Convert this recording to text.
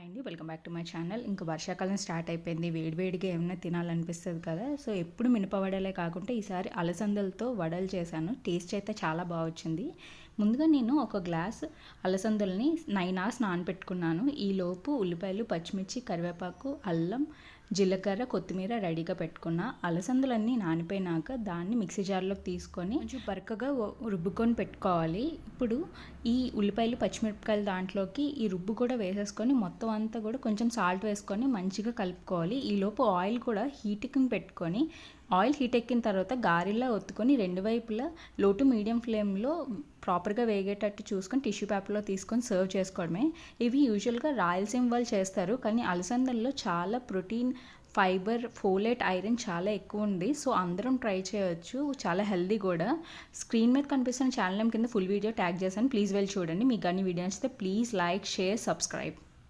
Hi అండి. Welcome back to my channel ఇంకా వర్షాకాలం స్టార్ట్ అయిపోయింది. వేడివేడిగా ఏమైనా తినాలనిపిస్తుంది కదా. సో ఎప్పుడు మినప వడలే కాకుండా ఈసారి అలసందలతో వడలు చేశాను. టేస్ట్ అయితే చాలా బాగా వచ్చింది. ముందుగా నేను ఒక గ్లాస్ అలసందల్ని నైన్ అవర్స్ నానబెట్టుకున్నాను ఈలోపు ఉల్లిపాయలు పచ్చిమిర్చి కరివేపాకు అల్లం జీలకర్ర కొత్తిమీర రెడీగా పెట్టుకున్న. అలసందలన్నీ నానిపోయినాక దాన్ని మిక్సీ జార్లోకి తీసుకొని కొంచెం బరకగా రుబ్బుకొని పెట్టుకోవాలి. ఇప్పుడు ఈ ఉల్లిపాయలు పచ్చిమిరపకాయలు దాంట్లోకి ఈ రుబ్బు కూడా వేసేసుకొని మొత్తం అంతా కూడా కొంచెం సాల్ట్ వేసుకొని మంచిగా కలుపుకోవాలి. ఈలోపు ఆయిల్ కూడా హీటింగ్ పెట్టుకొని ఆయిల్ హీట్ ఎక్కిన తర్వాత గారెలా ఒత్తుకొని రెండు వైపులా లో టు మీడియం ఫ్లేమ్లో ప్రాపర్గా వేగేటట్టు చూసుకొని టిష్యూ పేపర్లో తీసుకొని సర్వ్ చేసుకోవడమే. ఇవి యూజువల్గా రాయలసీమ వాళ్ళు చేస్తారు. కానీ అలసందల్లో చాలా ప్రోటీన్ ఫైబర్ ఫోలేట్ ఐరన్ చాలా ఎక్కువ ఉంది. సో అందరం ట్రై చేయొచ్చు. చాలా హెల్దీ కూడా. స్క్రీన్ మీద కనిపిస్తున్న ఛానల్ నేమ్ కింద ఫుల్ వీడియో ట్యాగ్ చేశాను. ప్లీజ్ వెళ్ళి చూడండి. మీకు కానీ వీడియో నచ్చితే ప్లీజ్ లైక్ షేర్ సబ్స్క్రైబ్.